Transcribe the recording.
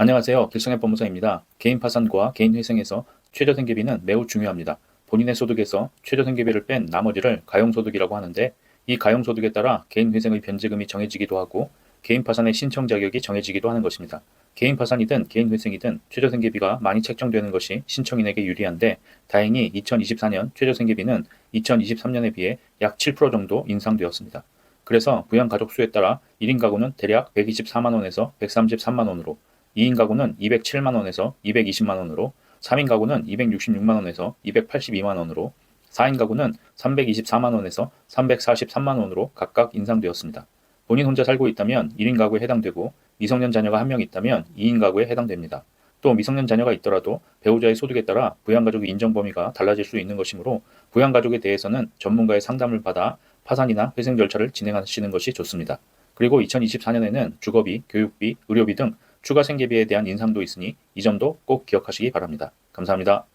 안녕하세요. 길성의 법무사입니다. 개인 파산과 개인 회생에서 최저생계비는 매우 중요합니다. 본인의 소득에서 최저생계비를 뺀 나머지를 가용소득이라고 하는데 이 가용소득에 따라 개인 회생의 변제금이 정해지기도 하고 개인 파산의 신청 자격이 정해지기도 하는 것입니다. 개인 파산이든 개인 회생이든 최저생계비가 많이 책정되는 것이 신청인에게 유리한데 다행히 2024년 최저생계비는 2023년에 비해 약 7% 정도 인상되었습니다. 그래서 부양 가족 수에 따라 1인 가구는 대략 124만 원에서 133만 원으로 2인 가구는 207만 원에서 220만 원으로 3인 가구는 266만 원에서 282만 원으로 4인 가구는 324만 원에서 343만 원으로 각각 인상되었습니다. 본인 혼자 살고 있다면 1인 가구에 해당되고 미성년 자녀가 한 명 있다면 2인 가구에 해당됩니다. 또 미성년 자녀가 있더라도 배우자의 소득에 따라 부양가족의 인정 범위가 달라질 수 있는 것이므로 부양가족에 대해서는 전문가의 상담을 받아 파산이나 회생 절차를 진행하시는 것이 좋습니다. 그리고 2024년에는 주거비, 교육비, 의료비 등 추가 생계비에 대한 인상도 있으니 이 점도 꼭 기억하시기 바랍니다. 감사합니다.